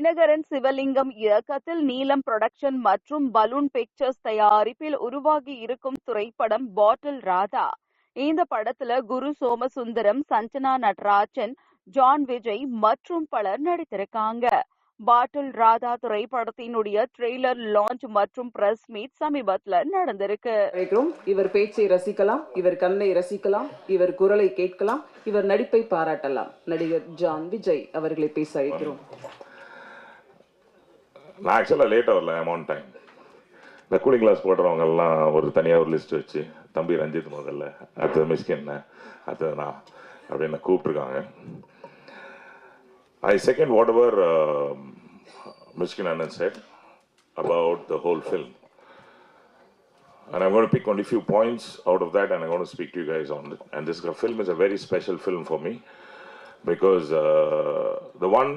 தினகரன் சிவலிங்கம் இயக்கத்தில் நீலம் புரொடக்ஷன் மற்றும் பலூன் பிக்சர்ஸ் தயாரிப்பில் உருவாகி இருக்கும் திரைப்படம் பாட்டில் ராதா. இந்த படத்துல குரு சோமசுந்தரம் சஞ்சனா நடராஜன் ஜான் விஜய் மற்றும் பலர் நடித்திருக்காங்க. பாட்டில் ராதா திரைப்படத்தினுடைய ட்ரெய்லர் லான்ச் மற்றும் பிரஸ் மீட் சமீபத்துல நடந்திருக்கு. இவர் பேச்சை ரசிக்கலாம் இவர் கண்ணை ரசிக்கலாம் இவர் குரலை கேட்கலாம் இவர் நடிப்பை பாராட்டலாம். நடிகர் ஜான் விஜய் அவர்களை பேச அழைக்கிறோம். நான் ஆக்சுவலாக லேட்டாக வரல அமௌண்ட் டைம் இந்த கூலிங் கிளாஸ் போடுறவங்க எல்லாம் ஒரு தனியாக ஒரு லிஸ்ட் வச்சு தம்பி ரஞ்சித் முதல்ல அடுத்தது மிஸ்கின் அடுத்தது நான் அப்படின்னு கூப்பிட்ருக்காங்க ஐ செகண்ட் வாட் எவர் மிஸ்கின் அண்ணன் said about the whole film And I'm going to pick only few points out of that, and I'm going to speak to you guys on it. And this film is a very special film for me because uh, the one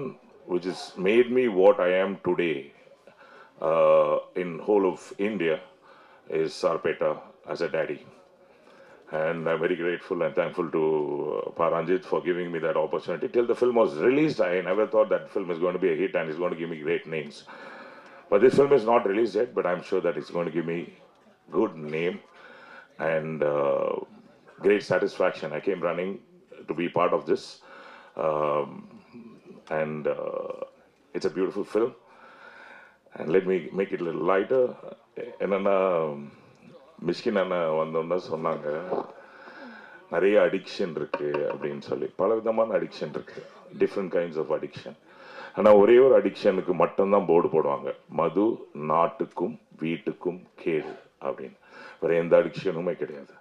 which has made me what I am today uh, in whole of India is Sarpeta as a daddy. And I'm very grateful and thankful to uh, Paranjit for giving me that opportunity. Till the film was released, I never thought that film is going to be a hit and it's going to give me great names. But this film is not released yet, but I'm sure that it's going to give me good name and uh, great satisfaction. I came running to be part of this, um, and uh, it's a beautiful film. And let me make it a little lighter. என்னன்னா மிஷ்கின் அண்ணன் வந்தோன்னா சொன்னாங்க. நிறைய addiction இருக்கு அப்படின்னு சொல்லி. பல விதமான அடிக்ஷன் இருக்கு. டிஃப்ரெண்ட் கைண்ட்ஸ் ஆஃப் அடிக்ஷன் ஆனால் ஒரே ஒரு அடிக்ஷனுக்கு மட்டும்தான் போர்டு போடுவாங்க. மது நாட்டுக்கும் வீட்டுக்கும் கேடு அப்படின்னு. வேற எந்த அடிக்ஷனுமே கிடையாது.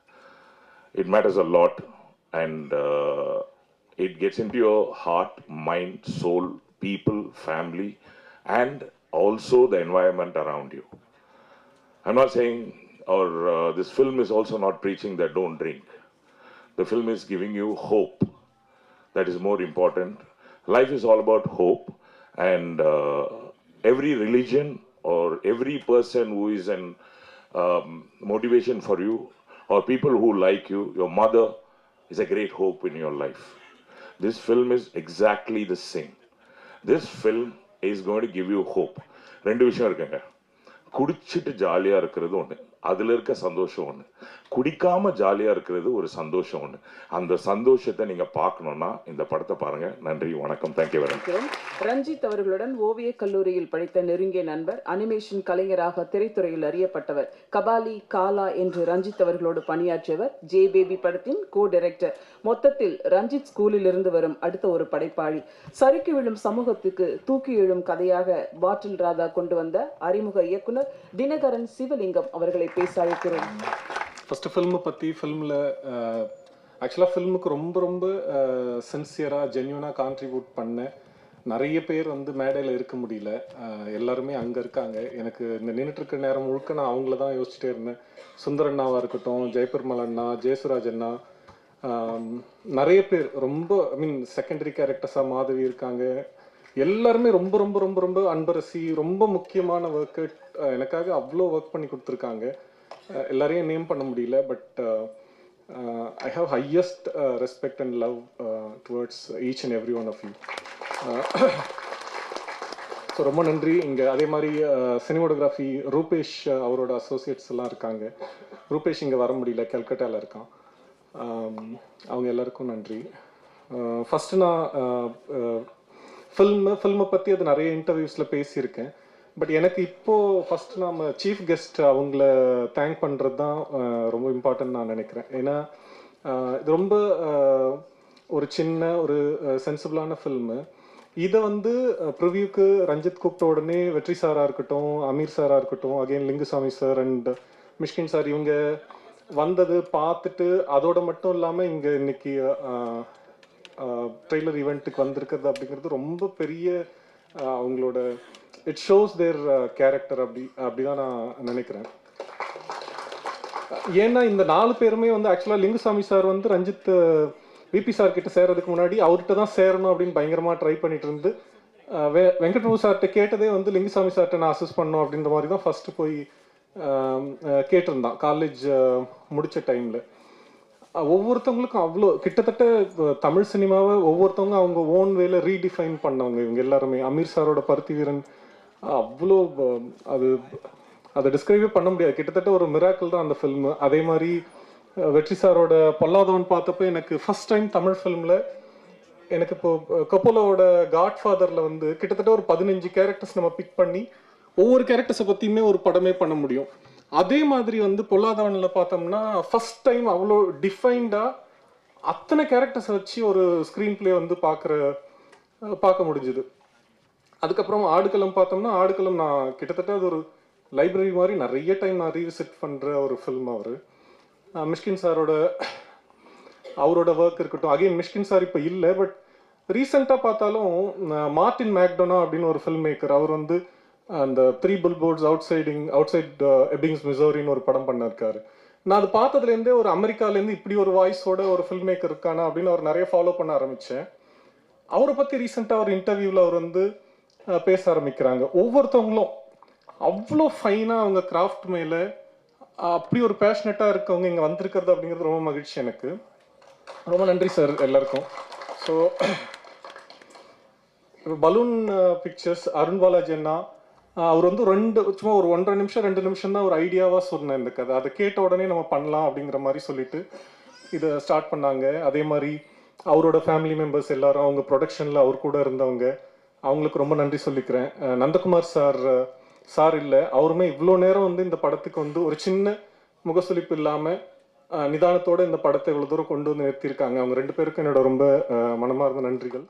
It matters a lot and it gets into your heart mind soul people family and also the environment around you. I'm not saying or uh, this film is also not preaching that don't drink. The film is giving you hope. That is more important. Life is all about hope and uh, every religion or every person who is an um, motivation for you or people who like you your mother is a great hope in your life this film is exactly the same this film is going to give you hope ரெண்டு விஷயம் இருக்குங்க குடிச்சிட்டு ஜாலியா இருக்கிறது ஒண்ணு அதில் இருக்க சந்தோஷம் ஒன்று குடிக்காம ஜாலியா இருக்கிறது ஒரு சந்தோஷம் ஒன்று அந்த சந்தோஷத்தை நீங்க பார்க்கணும்னா இந்த படத்தை பாருங்க. நன்றி வணக்கம். தேங்க்யூ வெரி ரஞ்சித் அவர்களுடன் ஓவியக் கல்லூரியில் படித்த நெருங்கிய நண்பர் அனிமேஷன் கலைஞராக திரைத்துறையில் அறியப்பட்டவர் கபாலி காலா என்று ரஞ்சித் அவர்களோடு பணியாற்றியவர் ஜே பேபி படத்தின் கோ டைரக்டர் மொத்தத்தில் ரஞ்சித் ஸ்கூலில் இருந்து வரும் அடுத்த ஒரு படைப்பாளி. சறுக்கி விழும் சமூகத்துக்கு தூக்கி எழும் கதையாக பாட்டில் ராதா கொண்டு வந்த அறிமுக இயக்குனர் தினகரன் சிவலிங்கம் அவர்களை பேச அழைக்கிறோம். ஃபர்ஸ்ட் ஃபில்மை பற்றி ஃபில்மில் ஆக்சுவலாக ஃபில்முக்கு ரொம்ப ரொம்ப சின்சியராக ஜென்யூனாக கான்ட்ரிபியூட் பண்ண நிறைய பேர் வந்து மேடையில் இருக்க முடியல. எல்லாருமே அங்கே இருக்காங்க. எனக்கு இந்த நின்றுட்டுருக்க நேரம் முழுக்க நான் அவங்கள தான் யோசிச்சுட்டே இருந்தேன். சுந்தரண்ணாவாக இருக்கட்டும் ஜெயபெருமாள் அண்ணா ஜெயசுராஜ் அண்ணா நிறைய பேர் ரொம்ப ஐ மீன் செகண்டரி கேரக்டர்ஸாக மாதவி இருக்காங்க. எல்லாருமே ரொம்ப ரொம்ப ரொம்ப ரொம்ப அன்பரசி ரொம்ப முக்கியமான ஒர்க்கு எனக்காக அவ்வளோ ஒர்க் பண்ணி கொடுத்துருக்காங்க. எல்லாரையும் நேம் பண்ண முடியல but I have highest respect and love towards each and every one of you so ரொம்ப நன்றி. இங்கே அதே மாதிரி சினிமோடோகிராஃபி ரூபேஷ் அவரோட அசோசியேட்ஸ் எல்லாம் இருக்காங்க. ரூபேஷ் இங்கே வர முடியல கல்கட்டாவில் இருக்கான். அவங்க எல்லாருக்கும் நன்றி. ஃபஸ்ட்டு நான் ஃபில்மு ஃபில்மை பற்றி அது நிறைய இன்டர்வியூஸில் பேசியிருக்கேன். பட் எனக்கு இப்போது ஃபஸ்ட்டு நாம் சீஃப் கெஸ்ட் அவங்கள தேங்க் பண்ணுறது தான் ரொம்ப இம்பார்ட்டன்ட் நான் நினைக்கிறேன். ஏன்னா இது ரொம்ப ஒரு சின்ன ஒரு சென்சிபிளான ஃபில்மு இதை வந்து ப்ரிவியூக்கு ரஞ்சித் கூப்பிட்ட உடனே வெற்றி சாராக இருக்கட்டும் அமீர் சாராக இருக்கட்டும் again Lingusamy sir and Mysskin sir இவங்க வந்தது பார்த்துட்டு அதோட மட்டும் இல்லாமல் இங்கே இன்னைக்கு ட்ரெய்லர் ஈவெண்ட்டுக்கு வந்திருக்கிறது அப்படிங்கிறது ரொம்ப பெரிய அவங்களோட இட் ஷோஸ் தேர் கேரக்டர் அப்படி அப்படிதான் நான் நினைக்கிறேன். ஏன்னா இந்த நாலு பேருமே வந்து ஆக்சுவலாக லிங்குசாமி சார் வந்து ரஞ்சித் விபி சார் கிட்ட சேர்றதுக்கு முன்னாடி அவர்கிட்ட தான் சேரணும் அப்படின்னு பயங்கரமாக ட்ரை பண்ணிட்டு இருந்து வெ- வெங்கட்பிரபு சார்கிட்ட கேட்டதே வந்து லிங்குசாமி சார்கிட்ட நான் அசஸ் பண்ணணும் அப்படின்ற மாதிரி தான் ஃபஸ்ட்டு போய் கேட்டிருந்தான். காலேஜ் முடித்த டைமில் ஒவ்வொருத்தவங்களுக்கும் அவ்வளோ கிட்டத்தட்ட தமிழ் சினிமாவை ஒவ்வொருத்தவங்க அவங்க ஓன் வேல ரீடிஃபைன் பண்ணவங்க. இவங்க எல்லாருமே அமீர் சாரோட பருத்தி வீரன் அவ்வளோ அது அதை டிஸ்கிரைபே பண்ண முடியாது. கிட்டத்தட்ட ஒரு மிராக்கிள் தான் அந்த ஃபில்ம் அதே மாதிரி வெற்றி சாரோட பொல்லாதவன் பார்த்தப்போ எனக்கு ஃபர்ஸ்ட் டைம் தமிழ் ஃபிலிமில் எனக்கு இப்போ கப்போலோட காட்ஃபாதரில் வந்து கிட்டத்தட்ட ஒரு பதினஞ்சு கேரக்டர்ஸ் நம்ம பிக் பண்ணி ஒவ்வொரு கேரக்டர்ஸை பற்றியுமே ஒரு படமே பண்ண முடியும். அதே மாதிரி வந்து பொல்லாதவனில் பார்த்தோம்னா ஃபஸ்ட் டைம் அவ்வளோ டிஃபைன்டாக அத்தனை கேரக்டர்ஸை வச்சு ஒரு ஸ்க்ரீன் ப்ளே வந்து பார்க்குற பார்க்க முடிஞ்சுது. அதுக்கப்புறம் ஆடுகளம் பார்த்தோம்னா ஆடுகளம் நான் கிட்டத்தட்ட அது ஒரு லைப்ரரி மாதிரி நிறைய டைம் நான் ரீவிசிட் பண்ணுற ஒரு ஃபில்ம் அவர். மிஷ்கின் சாரோட அவரோட ஒர்க் இருக்கட்டும். அகைன் மிஷ்கின் சார் இப்போ இல்லை பட் ரீசெண்டாக பார்த்தாலும் மார்டின் மார்ட்டின் மேக்டோனா அப்படின்னு ஒரு ஃபில்ம் மேக்கர் அவர் வந்து அந்த three billboards out siding outside மிசோரின்னு ஒரு படம் பண்ணிருக்காரு. நான் அது பார்த்ததுலேருந்தே ஒரு அமெரிக்காலேருந்து இப்படி ஒரு வாய்ஸோட ஒரு ஃபில்ம் மேக்கர் இருக்கானா அப்படின்னு அவர் நிறைய ஃபாலோ பண்ண ஆரம்பித்தேன். அவரை பற்றி ரீசெண்டாக ஒரு இன்டர்வியூவில் அவர் வந்து பேச ஆரம்பிக்கிறாங்க. ஒவ்வொருத்தவங்களும் அவ்வளோ ஃபைனாக அவங்க கிராஃப்ட் மேலே அப்படி ஒரு பேஷனட்டாக இருக்கவங்க இங்கே வந்திருக்கிறது அப்படிங்கிறது ரொம்ப மகிழ்ச்சி எனக்கு. ரொம்ப நன்றி சார் எல்லாருக்கும். So balloon pictures Arun Balaji அண்ணா அவர் வந்து ரெண்டு சும்மா ஒரு ஒன்றரை நிமிஷம் ரெண்டு நிமிஷம் தான் ஒரு ஐடியாவாக சொன்னேன் இந்த கதை. அதை கேட்ட உடனே நம்ம பண்ணலாம் அப்படிங்கிற மாதிரி சொல்லிட்டு இதை ஸ்டார்ட் பண்ணாங்க. அதே மாதிரி அவரோட ஃபேமிலி மெம்பர்ஸ் எல்லாரும் அவங்க ப்ரொடக்ஷனில் அவர் கூட இருந்தவங்க அவங்களுக்கு ரொம்ப நன்றி சொல்லிக்கிறேன். நந்தகுமார் சார் சார் இல்லை அவருமே இவ்வளோ நேரம் வந்து இந்த படத்துக்கு வந்து ஒரு சின்ன முகசுளிப்பு இல்லாமல் நிதானத்தோட இந்த படத்தை இவ்வளோ தூரம் கொண்டு வந்து நிறுத்தியிருக்காங்க. அவங்க ரெண்டு பேருக்கும் என்னோட ரொம்ப மனமார்ந்த நன்றிகள்.